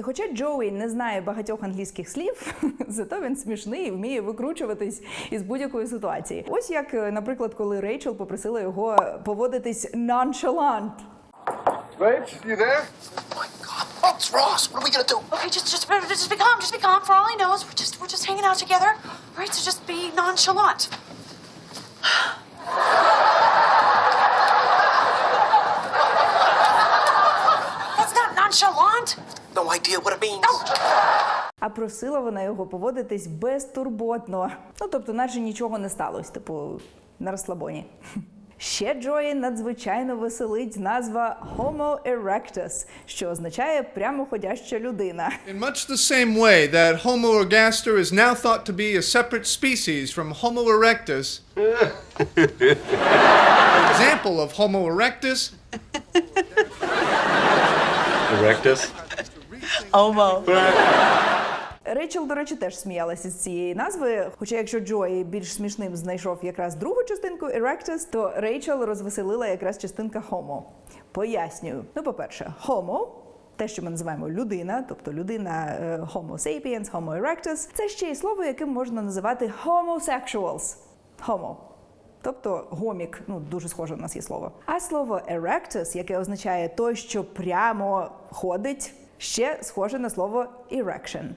І хоча Джоуі не знає багатьох англійських слів, зато він смішний і вміє викручуватись із будь-якої ситуації. Ось як, е, наприклад, коли Рейчел попросила його поводитись nonchalant. Rach, you there? Oh, it's Ross. What are we gonna do? Okay, just just just be calm. Just be calm. For all he knows, we're just we're just hanging out together. Right, so just be nonchalant. No idea what it means. А просила вона його поводитись безтурботно. Ну тобто, наче нічого не сталося, типу на розслабоні. Ще Джої надзвичайно веселить назва Homo erectus, що означає прямоходяща людина. In much the same way that Homo ergaster is now thought to be a separate species from Homo erectus. An example of Homo erectus Erectus. Рейчел, до речі, теж сміялася з цієї назви. Хоча, якщо Джої більш смішним знайшов якраз другу частинку Erectus, то Рейчел розвеселила якраз частинка Homo. Пояснюю. Ну, по-перше, Homo – те, що ми називаємо людина, тобто людина е, Homo sapiens, Homo erectus, це ще й слово, яким можна називати homosexuals. Homo. Тобто гомік, ну дуже схоже у нас є слово. А слово erectus, яке означає той, що прямо ходить, ще схоже на слово erection.